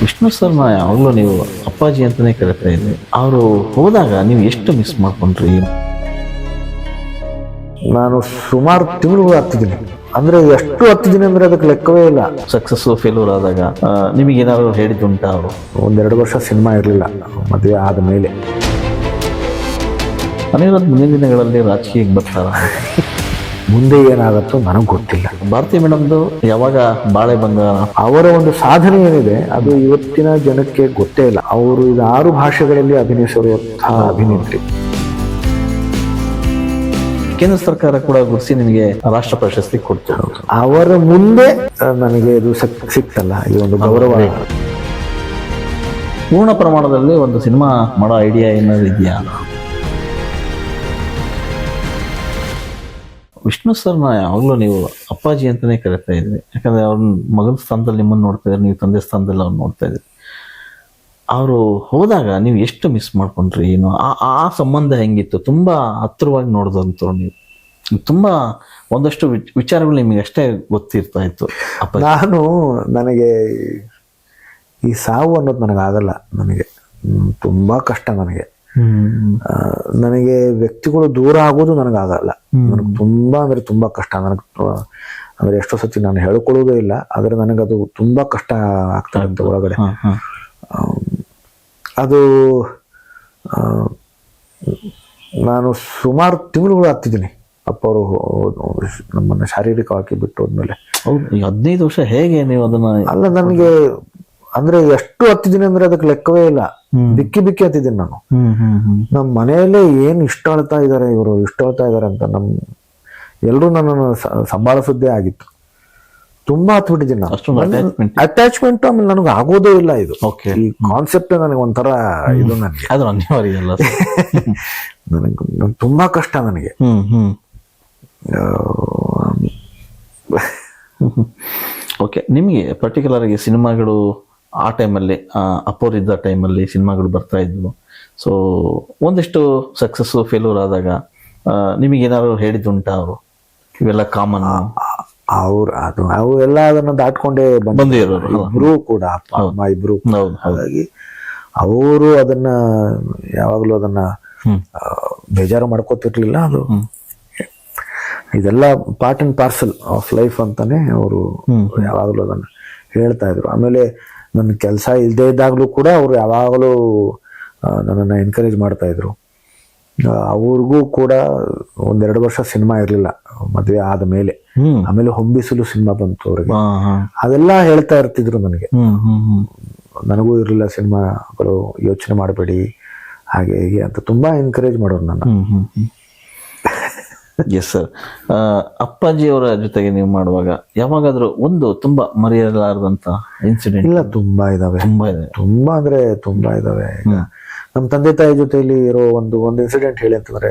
ವಿಷ್ಣು ಸರ್ನ ಯಾವಾಗಲೂ ನೀವು ಅಪ್ಪಾಜಿ ಅಂತಲೇ ಕರಿತಾ ಇದ್ರಿ ಅವರು ಹೋದಾಗ ನೀವು ಎಷ್ಟು ಮಿಸ್ ಮಾಡ್ಕೊಂಡ್ರಿ? ನಾನು ಸುಮಾರು ತಿಂಗಳು ಹತ್ತಿದ್ದೀನಿ ಅಂದ್ರೆ ಎಷ್ಟು ಹತ್ತಿದ್ದೀನಿ ಅಂದ್ರೆ ಅದಕ್ಕೆ ಲೆಕ್ಕವೇ ಇಲ್ಲ. ಸಕ್ಸಸ್ ಫೇಲ್ಯೂರ್ ಆದಾಗ ನಿಮಗೆ ನಿಮಗೆ ಏನಾದ್ರು ಹೇಳಿದ್ದುಂಟಾ ಅವರು? ಒಂದೆರಡು ವರ್ಷ ಸಿನಿಮಾ ಇರಲಿಲ್ಲ ಮದುವೆ ಆದ ಮೇಲೆ. ಅನಿರುದ್ಧ ಮುಂದಿನ ದಿನಗಳಲ್ಲಿ ರಾಜಕೀಯಕ್ಕೆ ಬರ್ತಾರ? ಮುಂದೆ ಏನಾಗತ್ತೋ ನನಗೆ ಗೊತ್ತಿಲ್ಲ. ಭಾರತಿ ಮೇಡಮ್ದು ಯಾವಾಗ ಬಾಳೆ ಬಂದ ಅವರ ಒಂದು ಸಾಧನೆ ಏನಿದೆ ಅದು ಇವತ್ತಿನ ಜನಕ್ಕೆ ಗೊತ್ತೇ ಇಲ್ಲ. ಅವರು ಇದು ಆರು ಭಾಷೆಗಳಲ್ಲಿ ಅಭಿನಯಿಸಿರುವಂತಹ ಅಭಿನೇತ್ರಿ. ಕೇಂದ್ರ ಸರ್ಕಾರ ಕೂಡ ಗುರುಸಿ ನಿಮಗೆ ರಾಷ್ಟ್ರ ಪ್ರಶಸ್ತಿ ಕೊಡ್ತು. ಅವರ ಮುಂದೆ ನನಗೆ ಇದು ಸಿಕ್- ಸಿಕ್ತಲ್ಲ ಈ ಒಂದು ಗೌರವ. ಪೂರ್ಣ ಪ್ರಮಾಣದಲ್ಲಿ ಒಂದು ಸಿನಿಮಾ ಮಾಡೋ ಐಡಿಯಾ ಏನಾದ್ರು ಇದೆಯಾ? ವಿಷ್ಣು ಸರ್ನ ಯಾವಾಗಲೂ ನೀವು ಅಪ್ಪಾಜಿ ಅಂತಲೇ ಕರಿತಾ ಇದ್ರಿ. ಯಾಕಂದರೆ ಅವ್ರ ಮಗನ ಸ್ಥಾನದಲ್ಲಿ ನಿಮ್ಮನ್ನು ನೋಡ್ತಾ ಇದ್ರಿ, ನೀವು ತಂದೆ ಸ್ಥಾನದಲ್ಲಿ ಅವ್ರು ನೋಡ್ತಾ ಇದ್ರಿ. ಅವರು ಹೋದಾಗ ನೀವು ಎಷ್ಟು ಮಿಸ್ ಮಾಡ್ಕೊಂಡ್ರಿ, ಏನು? ಆ ಆ ಸಂಬಂಧ ಹೆಂಗಿತ್ತು? ತುಂಬ ಹತ್ತಿರವಾಗಿ ನೋಡಿದಂಥವ್ರು ನೀವು. ತುಂಬ ಒಂದಷ್ಟು ವಿಚ್- ವಿಚಾರಗಳು ನಿಮಗೆ ಅಷ್ಟೇ ಗೊತ್ತಿರ್ತಾ ಇತ್ತು ಅಪ್ಪ ನಾನು ನನಗೆ ಈ ಸಾವು ಅನ್ನೋದು ನನಗಾಗಲ್ಲ ನನಗೆ. ತುಂಬ ಕಷ್ಟ ನನಗೆ. ನನಗೆ ವ್ಯಕ್ತಿಗಳು ದೂರ ಆಗೋದು ನನಗಾಗಲ್ಲ. ನನಗೆ ತುಂಬಾ ಅಂದ್ರೆ ತುಂಬಾ ಕಷ್ಟ. ನನಗೆ ಅಂದ್ರೆ ಎಷ್ಟೋ ಸತಿ ನಾನು ಹೇಳ್ಕೊಳ್ಳೋದೇ ಇಲ್ಲ ಆದ್ರೆ ನನಗದು ತುಂಬಾ ಕಷ್ಟ ಆಗ್ತಾ ಇತ್ತು ಒಳಗಡೆ. ಅದು ನಾನು ಸುಮಾರು ತಿಂಗಳುಗಳು ಆಗ್ತಿದ್ದೀನಿ. ಅಪ್ಪ ಅವರು ನಮ್ಮನ್ನ ಶಾರೀರಿಕವಾಗಿ ಬಿಟ್ಟು ಹೋದ್ಮೇಲೆ. ಹೌದು ಹದಿನೈದು ವರ್ಷ ಹೇಗೆ ನೀವು ಅದನ್ನ ಅಲ್ಲ ನನಗೆ ಅಂದ್ರೆ ಎಷ್ಟು ಹತ್ತಿದ್ದೀನಿ ಅಂದ್ರೆ ಅದಕ್ಕೆ ಲೆಕ್ಕವೇ ಇಲ್ಲ. ಬಿಕ್ಕಿ ಬಿಕ್ಕಿ ಹತ್ತಿದ್ದೀನಿ ನಾನು. ನಮ್ಮ ಮನೆಯಲ್ಲೇ ಏನ್ ಇಷ್ಟ ಅಳ್ತಾ ಇದ್ದಾರೆ ಇವರು ಇಷ್ಟ ಅಳ್ತಾ ಇದ್ದಾರೆ ಅಂತ ನಮ್ ಎಲ್ಲರೂ ನನ್ನನ್ನು ಸಂಭಾಳಿಸೋದೇ ಆಗಿತ್ತು. ತುಂಬಾ ಹತ್ಬಿಟ್ಟಿದ್ದೀನಿ ನಾನು. ಅಟ್ಯಾಚ್ಮೆಂಟ್ ಆಮೇಲೆ ನನಗೆ ಆಗೋದೇ ಇಲ್ಲ ಇದು. ಓಕೆ ಈ ಕಾನ್ಸೆಪ್ಟ್ ನನಗೆ ಒಂಥರ ಇದು ನನಗೆ. ಅದು ಅನಿವಾರ್ಯ ನನಗೆ ನನ್ ತುಂಬಾ ಕಷ್ಟ ನನಗೆ. ಓಕೆ ನಿಮಗೆ ಪರ್ಟಿಕ್ಯುಲರ್ ಆಗಿ ಸಿನಿಮಾಗಳು ಆ ಟೈಮಲ್ಲಿ ಅಪ್ಪೋರ್ ಇದ್ದ ಟೈಮಲ್ಲಿ ಸಿನಿಮಾಗಳು ಬರ್ತಾ ಇದ್ವು. ಸೊ ಒಂದಿಷ್ಟು ಸಕ್ಸಸ್ ಫೇಲ್ಯೂರ್ ಆದಾಗ ನಿಮಗೇನಾದ್ರು ನಿಮಗೆ ಏನಾದ್ರು ಹೇಳಿದ್ದುಂಟಾ ಅವರು? ಇವೆಲ್ಲ ಕಾಮನ್ ಅವ್ರು ಅದು ಅವು ಎಲ್ಲ ಅದನ್ನ ದಾಟ್ಕೊಂಡೇ ಬಂದ ಬಂದಿರೋರು? ಇಬ್ರು ಕೂಡ ಅಪ್ಪ ಅಮ್ಮ ಇಬ್ರು ಹಾಗಾಗಿ ಅವರು ಅದನ್ನ ಯಾವಾಗಲೂ ಅದನ್ನ ಬೇಜಾರು ಮಾಡ್ಕೋತಿರ್ಲಿಲ್ಲ ಅದು. ಇದೆಲ್ಲ part and parcel of life ಅಂತಾನೆ ಅವರು. ಯಾವಾಗಲೂ ಅದನ್ನ ಹೇಳ್ತಾ ಇದ್ರು. ಆಮೇಲೆ ನನ್ನ ಕೆಲಸ ಇಲ್ಲದೆ ಇದ್ದಾಗಲೂ ಕೂಡ ಅವರು ಯಾವಾಗಲೂ ನನ್ನನ್ನು ಎನ್ಕರೇಜ್ ಮಾಡ್ತಾ ಇದ್ರು. ಆ, ಅವ್ರಿಗೂ ಕೂಡ ಒಂದೆರಡು ವರ್ಷ ಸಿನಿಮಾ ಇರಲಿಲ್ಲ ಮದುವೆ ಆದ ಮೇಲೆ. ಆಮೇಲೆ ಹೊಂಬಿಸಲು ಸಿನಿಮಾ ಬಂತು ಅವ್ರಿಗೆ. ಅದೆಲ್ಲ ಹೇಳ್ತಾ ಇರ್ತಿದ್ರು ನನಗೆ. ನನಗೂ ಇರಲಿಲ್ಲ ಸಿನಿಮಾಗಳು ಯೋಚನೆ ಮಾಡಬೇಡಿ ಹಾಗೆ ಹೀಗೆ ಅಂತ ತುಂಬಾ ಎನ್ಕರೇಜ್ ಮಾಡೋರು ನನ್ನ. ಎಸ್ ಸರ್ ಅಪ್ಪಾಜಿ ಅವರ ಜೊತೆಗೆ ನೀವು ಮಾಡುವಾಗ ಯಾವಾಗಾದ್ರೂ ಒಂದು ತುಂಬಾ ಮರೆಯಲಾರದಂತ ಇನ್ಸಿಡೆಂಟ್ ಇಲ್ಲ ತುಂಬಾ ಇದಾವೆ. ತುಂಬಾ ಇದೆ. ತುಂಬಾ ಅಂದ್ರೆ ತುಂಬಾ ಇದಾವೆ. ನಮ್ಮ ತಂದೆ ತಾಯಿ ಜೊತೆಯಲ್ಲಿ ಇರೋ ಒಂದು ಒಂದು ಇನ್ಸಿಡೆಂಟ್ ಹೇಳಿ ಅಂತಂದ್ರೆ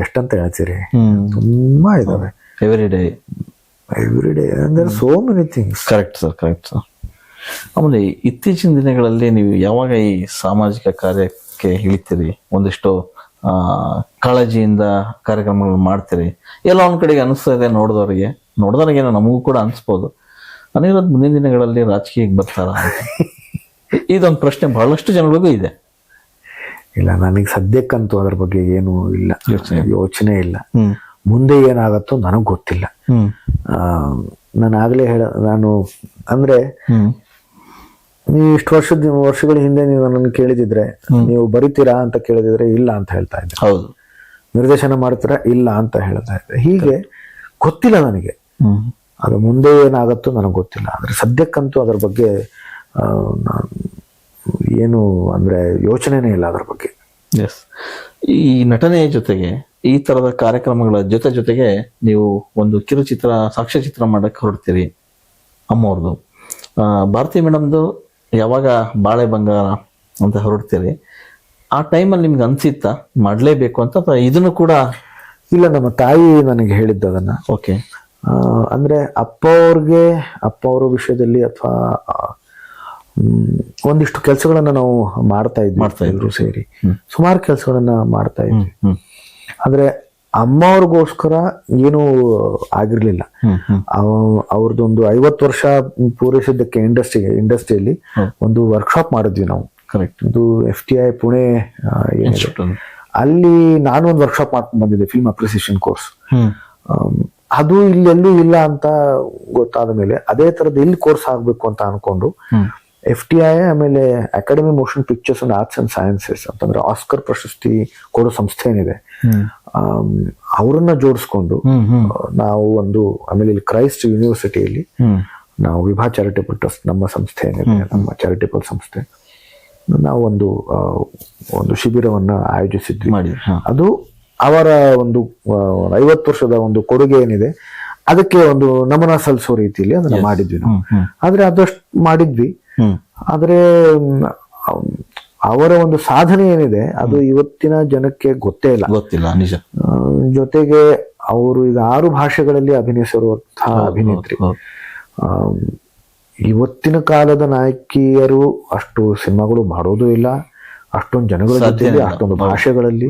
ಎಷ್ಟಂತ ಹೇಳ್ತೀರಿ? ತುಂಬಾ ಇದಾವೆ. ಎವ್ರಿ ಡೇ ಎವ್ರಿ ಡೇ ಅಂದ್ರೆ so many things correct sir correct sir ಆಮೇಲೆ ಇತ್ತೀಚಿನ ದಿನಗಳಲ್ಲಿ ನೀವು ಯಾವಾಗ ಈ ಸಾಮಾಜಿಕ ಕಾರ್ಯಕ್ಕೆ ಇಳಿತೀರಿ? ಒಂದಿಷ್ಟು ಕಾಳಜಿಯಿಂದ ಕಾರ್ಯಕ್ರಮಗಳು ಮಾಡ್ತೀರಿ. ಎಲ್ಲ ಒಂದು ಕಡೆಗೆ ಅನಿಸ್ತಾ ಇದೆ ನೋಡಿದವರಿಗೆ ನಮಗೂ ಕೂಡ ಅನಿಸ್ಬೋದು. ಅನಿರುದ್ಧ ಮುಂದಿನ ದಿನಗಳಲ್ಲಿ ರಾಜಕೀಯಕ್ಕೆ ಬರ್ತಾರ ಇದೊಂದು ಪ್ರಶ್ನೆ ಬಹಳಷ್ಟು ಜನಗಳಿಗೂ ಇದೆ. ಇಲ್ಲ ನನಗೆ ಸದ್ಯಕ್ಕಂತೂ ಅದ್ರ ಬಗ್ಗೆ ಏನು ಇಲ್ಲ. ಯೋಚ್ನೆ ಯೋಚನೆ ಇಲ್ಲ. ಮುಂದೆ ಏನಾಗತ್ತೋ ನನಗೆ ಗೊತ್ತಿಲ್ಲ. ಆ, ನಾನು ಆಗ್ಲೇ ಹೇಳ ನಾನು ಅಂದ್ರೆ ನೀವು ಇಷ್ಟು ವರ್ಷದ ವರ್ಷಗಳ ಹಿಂದೆ ನೀವು ನನ್ನನ್ನು ಕೇಳಿದಿದ್ರೆ ನೀವು ಬರಿತೀರಾ ಅಂತ ಕೇಳಿದಿದ್ರೆ ಇಲ್ಲ ಅಂತ ಹೇಳ್ತಾ ಇದ್ದೆ. ಹೌದು. ನಿರ್ದೇಶನ ಮಾಡ್ತೀರಾ ಇಲ್ಲ ಅಂತ ಹೇಳ್ತಾ ಇದ್ದೆ. ಹೀಗೆ ಗೊತ್ತಿಲ್ಲ ನನಗೆ. ಅದು ಮುಂದೆ ಏನಾಗತ್ತೋ ನನಗೆ ಗೊತ್ತಿಲ್ಲ. ಆದ್ರೆ ಸದ್ಯಕ್ಕಂತೂ ಅದ್ರ ಬಗ್ಗೆ ಏನು ಅಂದ್ರೆ ಯೋಚನೆನೇ ಇಲ್ಲ ಅದ್ರ ಬಗ್ಗೆ. ಎಸ್ ಈ ನಟನೆಯ ಜೊತೆಗೆ ಈ ತರದ ಕಾರ್ಯಕ್ರಮಗಳ ಜೊತೆ ಜೊತೆಗೆ ನೀವು ಒಂದು ಕಿರುಚಿತ್ರ ಸಾಕ್ಷ್ಯಚಿತ್ರ ಮಾಡಕ್ಕೆ ಹೊರಡ್ತೀರಿ ಅಮ್ಮವ್ರದ್ದು. ಭಾರತಿ ಮೇಡಮ್ದು ಯಾವಾಗ ಬಾಳೆ ಬಂಗಾರ ಅಂತ ಹೊರಡ್ತೀರಿ ಆ ಟೈಮಲ್ಲಿ ನಿಮ್ಗೆ ಅನ್ಸಿತ್ತಾ ಮಾಡಲೇಬೇಕು ಅಂತ ಅಥವಾ ಇದನ್ನು ಕೂಡ? ಇಲ್ಲ ನಮ್ಮ ತಾಯಿ ನನಗೆ ಹೇಳಿದ್ದು ಅದನ್ನ. ಓಕೆ ಅಂದರೆ ಅಪ್ಪ ಅವ್ರಿಗೆ ಅಪ್ಪ ಅವರ ವಿಷಯದಲ್ಲಿ ಅಥವಾ ಒಂದಿಷ್ಟು ಕೆಲಸಗಳನ್ನು ನಾವು ಮಾಡ್ತಾ ಇದ್ವಿ ಮಾಡ್ತಾ ಇದ್ರು. ಸೇರಿ. ಸುಮಾರು ಕೆಲಸಗಳನ್ನ ಮಾಡ್ತಾ ಇದ್ವಿ. ಅಂದ್ರೆ ಅಮ್ಮ ಅವ್ರಿಗೋಸ್ಕರ ಏನೂ ಆಗಿರ್ಲಿಲ್ಲ. ಅವ್ರದ್ದೊಂದು ಐವತ್ತು ವರ್ಷ ಪೂರೈಸಿದ್ದಕ್ಕೆ ಇಂಡಸ್ಟ್ರಿ ಇಂಡಸ್ಟ್ರಿಯಲ್ಲಿ. ಒಂದು ವರ್ಕ್ಶಾಪ್ ಮಾಡಿದ್ವಿ ನಾವು. ಕರೆಕ್ಟ್ ಇದು ಎಫ್ ಟಿ ಐ ಪುಣೆ ಅಲ್ಲಿ. ನಾನು ಒಂದು ವರ್ಕ್ಶಾಪ್ ಮಾಡ್ಕೊಂಡು ಬಂದಿದ್ದೆ ಫಿಲ್ಮ್ ಅಪ್ರಿಸಿಯೇಷನ್ ಕೋರ್ಸ್ ಅದು ಅದು ಇಲ್ಲೆಲ್ಲೂ ಇಲ್ಲ ಅಂತ ಗೊತ್ತಾದ ಮೇಲೆ ಅದೇ ತರದ್ ಎಲ್ಲಿ ಕೋರ್ಸ್ ಆಗ್ಬೇಕು ಅಂತ ಅನ್ಕೊಂಡು ಎಫ್ ಟಿ ಐ ಆಮೇಲೆ Academy Motion Pictures and Arts and Sciences ಅಂತಂದ್ರೆ ಆಸ್ಕರ್ ಪ್ರಶಸ್ತಿ ಕೊಡೋ ಸಂಸ್ಥೆ ಏನಿದೆ. ಅವ್ರನ್ನ ಜೋಡಿಸ್ಕೊಂಡು ನಾವು ಒಂದು ಆಮೇಲೆ ಇಲ್ಲಿ ಕ್ರೈಸ್ಟ್ ಯೂನಿವರ್ಸಿಟಿಯಲ್ಲಿ ನಾವು ವಿಭಾ ಚಾರಿಟೇಬಲ್ ಟ್ರಸ್ಟ್ ನಮ್ಮ ಸಂಸ್ಥೆ ನಮ್ಮ ಚಾರಿಟೇಬಲ್ ಸಂಸ್ಥೆ. ನಾವು ಒಂದು ಒಂದು ಶಿಬಿರವನ್ನ ಆಯೋಜಿಸಿದ್ವಿ. ಅದು ಅವರ ಒಂದು ಐವತ್ತು ವರ್ಷದ ಒಂದು ಕೊಡುಗೆ ಏನಿದೆ ಅದಕ್ಕೆ ಒಂದು ನಮನ ಸಲ್ಲಿಸೋ ರೀತಿಯಲ್ಲಿ ಅದನ್ನ ಮಾಡಿದ್ವಿ ನಾವು. ಆದ್ರೆ ಅದಷ್ಟು ಮಾಡಿದ್ವಿ. ಆದ್ರೆ ಅವರ ಒಂದು ಸಾಧನೆ ಏನಿದೆ ಅದು ಇವತ್ತಿನ ಜನಕ್ಕೆ ಗೊತ್ತೇ ಇಲ್ಲ. ಗೊತ್ತಿಲ್ಲ ನಿಜ. ಜೊತೆಗೆ ಅವರು ಈಗ ಆರು ಭಾಷೆಗಳಲ್ಲಿ ಅಭಿನಯಿಸಿರುವಂತಹ ಅಭಿನೇತ್ರಿ. ಇವತ್ತಿನ ಕಾಲದ ನಾಯಕಿಯರು ಅಷ್ಟು ಸಿನಿಮಾಗಳು ಮಾಡೋದು ಇಲ್ಲ. ಅಷ್ಟೊಂದು ಜನಗಳ ಜೊತೆಯಲ್ಲಿ ಅಷ್ಟೊಂದು ಭಾಷೆಗಳಲ್ಲಿ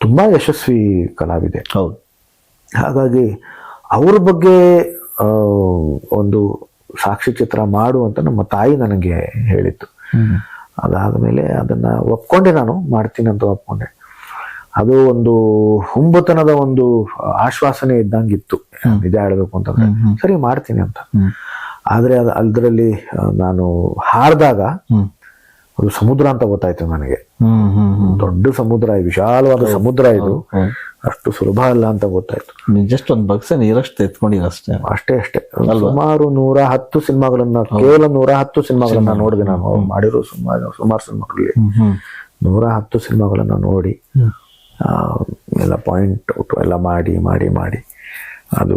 ತುಂಬಾ ಯಶಸ್ವಿ ಕಲಾವಿದೆ. ಹೌದು. ಹಾಗಾಗಿ ಅವ್ರ ಬಗ್ಗೆ ಒಂದು ಸಾಕ್ಷಿ ಚಿತ್ರ ಮಾಡು ಅಂತ ನಮ್ಮ ತಾಯಿ ನನಗೆ ಹೇಳಿತ್ತು ಅದಾದ ಮೇಲೆ ಅದನ್ನ ಒಪ್ಕೊಂಡೆ ನಾನು ಮಾಡ್ತೀನಿ ಅಂತ ಒಪ್ಕೊಂಡೆ. ಅದು ಒಂದು ಹುಂಬತನದ ಒಂದು ಆಶ್ವಾಸನೆ ಇದ್ದಂಗಿತ್ತು. ನಿಜ ಹೇಳಬೇಕು ಅಂತಂದ್ರೆ. ಸರಿ ಮಾಡ್ತೀನಿ ಅಂತ. ಆದ್ರೆ ಅದು ಅದರಲ್ಲಿ ನಾನು ಹಾರಿದಾಗ ಅದು ಸಮುದ್ರ ಅಂತ ಗೊತ್ತಾಯ್ತು ನನಗೆ. ದೊಡ್ಡ ಸಮುದ್ರ ವಿಶಾಲವಾದ ಸಮುದ್ರ ಇದು. ಅಷ್ಟು ಸುಲಭ ಅಲ್ಲ ಅಂತ ಗೊತ್ತಾಯ್ತು. ಜಸ್ಟ್ ಒಂದು ಬಗ್ಸೆ ನೀರಷ್ಟು ಎತ್ಕೊಂಡಿರ ಅಷ್ಟೇ. ಅಷ್ಟೇ ಅಷ್ಟೇ. ಸುಮಾರು ನೂರ ಹತ್ತು ಸಿನಿಮಾಗಳನ್ನ ಕೇವಲ ನೂರ ಹತ್ತು ಸಿನಿಮಾಗಳನ್ನ ನೋಡಿದೆ ನಾನು. ಅವ್ರು ಮಾಡಿರೋ ಸುಮಾರು ಸುಮಾರು ಸಿನಿಮಾಗಳಲ್ಲಿ. ನೂರ ಹತ್ತು ಸಿನಿಮಾಗಳನ್ನ ನೋಡಿ. ಎಲ್ಲ ಪಾಯಿಂಟ್ ಔಟ್ ಎಲ್ಲ ಮಾಡಿ ಮಾಡಿ ಮಾಡಿ. ಅದು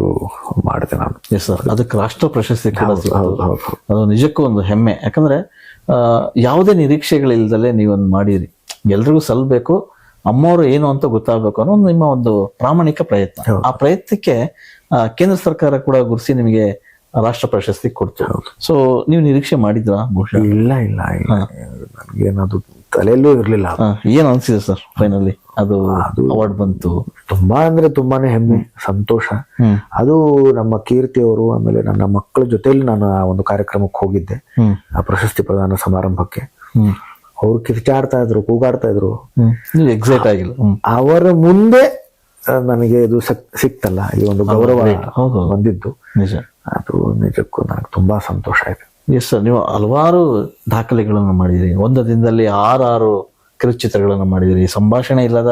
ಮಾಡಿದೆ ನಾನು. ಎಸ್ ಸರ್ ಅದಕ್ಕೆ ರಾಷ್ಟ್ರ ಪ್ರಶಸ್ತಿ ಅದು ನಿಜಕ್ಕೂ ಒಂದು ಹೆಮ್ಮೆ. ಯಾಕಂದ್ರೆ ಯಾವುದೇ ನಿರೀಕ್ಷೆಗಳಿಲ್ದಲೆ ನೀವೊಂದು ಮಾಡಿರಿ. ಎಲ್ರಿಗೂ ಸಲ್ಬೇಕು ಅಮ್ಮವರು ಏನು ಅಂತ ಗೊತ್ತಾಗಬೇಕು ಅನ್ನೋ ನಿಮ್ಮ ಒಂದು ಪ್ರಾಮಾಣಿಕ ಪ್ರಯತ್ನ. ಆ ಪ್ರಯತ್ನಕ್ಕೆ ಕೇಂದ್ರ ಸರ್ಕಾರ ಕೂಡ ಗುರುಸಿ ನಿಮಗೆ ರಾಷ್ಟ್ರ ಪ್ರಶಸ್ತಿ ಕೊಡ್ತು. ಸೊ ನೀವು ನಿರೀಕ್ಷೆ ಮಾಡಿದ್ರಾ ಬಹುಶಃ? ಇಲ್ಲ ಇಲ್ಲ ಇಲ್ಲ. ನನಗೇನದು ತಲೆಯಲ್ಲೂ ಇರಲಿಲ್ಲ ಏನು ಅನ್ಸಿದೆ ಸರ್ ಫೈನಲಿ ಅದು ಅವಾರ್ಡ್ ಬಂತು. ತುಂಬಾ ಅಂದ್ರೆ ತುಂಬಾನೇ ಹೆಮ್ಮೆ ಸಂತೋಷ. ಅದು ನಮ್ಮ ಕೀರ್ತಿ ಅವರು ಆಮೇಲೆ ನನ್ನ ಮಕ್ಕಳ ಜೊತೆಯಲ್ಲಿ ನಾನು ಆ ಒಂದು ಕಾರ್ಯಕ್ರಮಕ್ಕೆ ಹೋಗಿದ್ದೆ. ಆ ಪ್ರಶಸ್ತಿ ಪ್ರದಾನ ಸಮಾರಂಭಕ್ಕೆ. ಅವ್ರು ಕಿರ್ಚಾಡ್ತಾ ಇದ್ರು ಕೂಗಾಡ್ತಾ ಇದ್ರು. ಎಕ್ಸೈಟ್ ಆಗಿಲ್ಲ. ಅವರ ಮುಂದೆ ನನಗೆ ಇದು ಸಕ್- ಸಿಕ್ತಲ್ಲ ಈ ಒಂದು ಗೌರವ ಹೌದು ಬಂದಿದ್ದು. ನಿಜ. ಅದು ನಿಜಕ್ಕೂ ನನಗೆ ತುಂಬಾ ಸಂತೋಷ ಆಯ್ತು. ಎಸ್ ಸರ್ ನೀವು ಹಲವಾರು ದಾಖಲೆಗಳನ್ನು ಮಾಡಿದಿರಿ ಒಂದು ದಿನದಲ್ಲಿ ಆರಾರು ಕಿರುಚಿತ್ರಗಳನ್ನು ಮಾಡಿದಿರಿ ಸಂಭಾಷಣೆ ಇಲ್ಲದ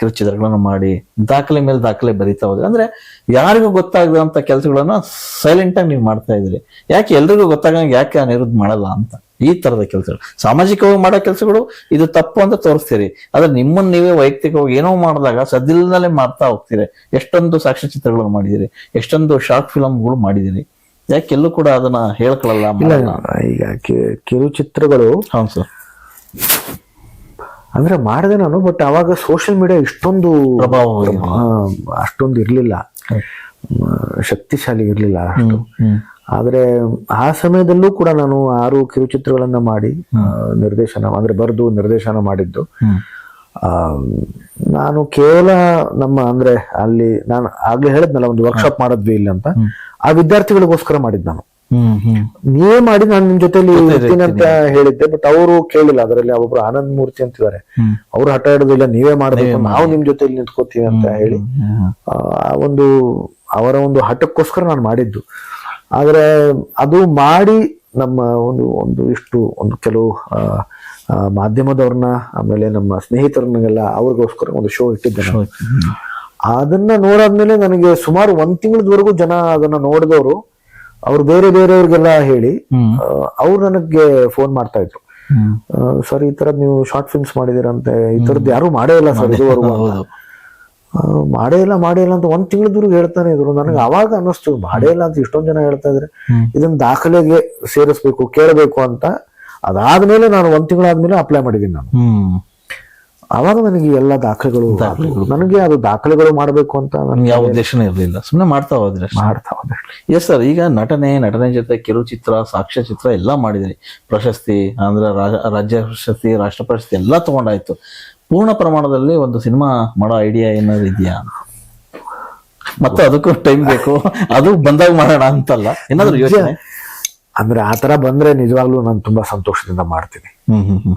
ಕಿರುಚಿತ್ರಗಳನ್ನು ಮಾಡಿ ದಾಖಲೆ ಮೇಲೆ ದಾಖಲೆ ಬರೀತಾ ಹೋದ್ರೆ ಅಂದ್ರೆ ಯಾರಿಗೂ ಗೊತ್ತಾಗದಂತ ಕೆಲಸಗಳನ್ನ ಸೈಲೆಂಟ್ ಆಗಿ ನೀವು ಮಾಡ್ತಾ ಇದ್ರಿ ಯಾಕೆ ಎಲ್ರಿಗೂ ಗೊತ್ತಾಗಂಗೆ ಯಾಕೆ ಅನಿರುದ್ಧ ಮಾಡಲ್ಲ ಅಂತ? ಈ ತರದ ಕೆಲಸಗಳು. ಸಾಮಾಜಿಕವಾಗಿ ಮಾಡೋ ಕೆಲಸಗಳು ಇದು ತಪ್ಪು ಅಂತ ತೋರಿಸ್ತೀರಿ. ಆದ್ರೆ ನಿಮ್ಮನ್ನ ನೀವೇ ವೈಯಕ್ತಿಕವಾಗಿ ಏನೋ ಮಾಡಿದಾಗ ಸದ್ದಿಲ್ಲದಲ್ಲೇ ಮಾಡ್ತಾ ಹೋಗ್ತೀರಿ. ಎಷ್ಟೊಂದು ಸಾಕ್ಷ್ಯಚಿತ್ರಗಳನ್ನು ಮಾಡಿದಿರಿ ಎಷ್ಟೊಂದು ಶಾರ್ಟ್ ಫಿಲಮ್ಗಳು ಮಾಡಿದಿರಿ ಯಾಕೆ ಎಲ್ಲೂ ಕೂಡ ಅದನ್ನ ಹೇಳ್ಕೊಳ್ಳಲ್ಲ ಈಗ ಕಿರುಚಿತ್ರಗಳು ಹೌದು. ಸರ್ ಅಂದ್ರೆ ಮಾಡಿದೆ ನಾನು ಬಟ್ ಅವಾಗ ಸೋಷಿಯಲ್ ಮೀಡಿಯಾ ಇಷ್ಟೊಂದು ಪ್ರಭಾವ ಅಷ್ಟೊಂದು ಇರ್ಲಿಲ್ಲ. ಶಕ್ತಿಶಾಲಿ ಇರ್ಲಿಲ್ಲ ಅಷ್ಟು. ಆದ್ರೆ ಆ ಸಮಯದಲ್ಲೂ ಕೂಡ ನಾನು ಆರು ಕಿರುಚಿತ್ರಗಳನ್ನ ಮಾಡಿ ನಿರ್ದೇಶನ ಅಂದ್ರೆ ಬರೆದು ನಿರ್ದೇಶನ ಮಾಡಿದ್ದು. ಆ, ನಾನು ಕೇವಲ ನಮ್ಮ ಅಂದ್ರೆ ಅಲ್ಲಿ ನಾನು ಆಗ್ಲೇ ಹೇಳಿದ್ನಲ್ಲ ಒಂದು ವರ್ಕ್ಶಾಪ್ ಮಾಡಿದ್ವಿ ಇಲ್ಲಿ ಅಂತ. ಆ ವಿದ್ಯಾರ್ಥಿಗಳಿಗೋಸ್ಕರ ಮಾಡಿದ್ ನಾನು. ನೀವೇ ಮಾಡಿ ನಾನು ನಿಮ್ ಜೊತೆಲಿ ಇರ್ತೀನಿ ಅಂತ ಹೇಳಿದ್ದೆ ಬಟ್ ಅವರು ಕೇಳಿಲ್ಲ. ಅದರಲ್ಲಿ ಒಬ್ರು ಆನಂದ್ ಮೂರ್ತಿ ಅಂತಿದ್ದಾರೆ. ಅವ್ರು ಹಠ ಹಿಡೋದಿಲ್ಲ ನೀವೇ ಮಾಡಬೇಕು ನಾವು ನಿಮ್ ಜೊತೆಲಿ ನಿಂತ್ಕೋತೀವಿ ಅಂತ ಹೇಳಿ. ಆ ಒಂದು ಅವರ ಒಂದು ಹಠಕ್ಕೋಸ್ಕರ ನಾನು ಮಾಡಿದ್ದು. ಆದ್ರೆ ಅದು ಮಾಡಿ ನಮ್ಮ ಒಂದು ಒಂದು ಇಷ್ಟು ಒಂದು ಕೆಲವು ಮಾಧ್ಯಮದವ್ರನ್ನ ಆಮೇಲೆ ನಮ್ಮ ಸ್ನೇಹಿತರನ್ನೆಲ್ಲ ಅವ್ರಿಗೋಸ್ಕರ ಒಂದು ಶೋ ಇಟ್ಟಿದ್ದೆ ನಾನು. ಅದನ್ನ ನೋಡಾದ್ಮೇಲೆ ನನಗೆ ಸುಮಾರು ಒಂದ್ ತಿಂಗಳದವರೆಗೂ ಜನ ಅದನ್ನ ನೋಡಿದವರು ಅವ್ರು ಬೇರೆ ಬೇರೆಯವ್ರಿಗೆಲ್ಲ ಹೇಳಿ. ಅವ್ರು ನನಗೆ ಫೋನ್ ಮಾಡ್ತಾ ಇದ್ರು. ಸರ್ ಈ ತರದ್ ನೀವು ಶಾರ್ಟ್ ಫಿಲ್ಮ್ಸ್ ಮಾಡಿದಿರಂತೆ ಈ ತರದ್ ಯಾರು ಮಾಡೇ ಇಲ್ಲ ಸರ್ ಇದುವರೆಗೂ ಮಾಡೇ ಇಲ್ಲ ಮಾಡೇ ಇಲ್ಲ ಅಂತ ಒಂದ್ ತಿಂಗಳದವರೆಗೂ ಹೇಳ್ತಾನೆ ಇದ್ರು. ನನಗೆ ಅವಾಗ ಅನ್ನಿಸ್ತು ಮಾಡೇ ಇಲ್ಲ ಅಂತ ಇಷ್ಟೊಂದ್ ಜನ ಹೇಳ್ತಾ ಇದ್ರೆ. ಇದನ್ನ ದಾಖಲೆಗೆ ಸೇರಿಸ್ಬೇಕು ಕೇಳಬೇಕು ಅಂತ. ಅದಾದ್ಮೇಲೆ ನಾನು ಒಂದ್ ತಿಂಗಳಾದ್ಮೇಲೆ ಅಪ್ಲೈ ಮಾಡಿದೀನಿ ನಾನು. ಆವಾಗ ನನಗೆ ಎಲ್ಲ ದಾಖಲೆಗಳು. ನನಗೆ ಅದು ದಾಖಲೆಗಳು ಮಾಡಬೇಕು ಅಂತ ನನಗೆ ಯಾವ ಉದ್ದೇಶನೂ ಇರಲಿಲ್ಲ. ಸುಮ್ಮನೆ ಮಾಡ್ತಾ ಹೋದ್ರೆ ಮಾಡ್ತಾ ಹೋದ್ರೆ ಎಸ್ ಸರ್ ಈಗ ನಟನೆ ನಟನೆ ಜೊತೆ ಕಿರುಚಿತ್ರ ಸಾಕ್ಷ್ಯ ಚಿತ್ರ ಎಲ್ಲ ಮಾಡಿದಿರಿ ಪ್ರಶಸ್ತಿ ಅಂದ್ರೆ ರಾಜ- ರಾಜ್ಯ ಪ್ರಶಸ್ತಿ ರಾಷ್ಟ್ರ ಪ್ರಶಸ್ತಿ ಎಲ್ಲ ತಗೊಂಡಾಯ್ತು. ಪೂರ್ಣ ಪ್ರಮಾಣದಲ್ಲಿ ಒಂದು ಸಿನಿಮಾ ಮಾಡೋ ಐಡಿಯಾ ಏನಾದ್ರು ಇದೆಯಾ? ಮತ್ತೆ ಅದಕ್ಕೂ ಟೈಮ್ ಬೇಕು. ಅದು ಬಂದಾಗ ಮಾಡೋಣ ಅಂತಲ್ಲ. ಏನಾದ್ರು ಯೋಚನೆ? ಅಂದ್ರೆ ಆತರ ತರ ಬಂದ್ರೆ ನಿಜವಾಗ್ಲೂ ನಾನು ತುಂಬಾ ಸಂತೋಷದಿಂದ ಮಾಡ್ತೀನಿ. ಹ್ಮ್ ಹ್ಮ್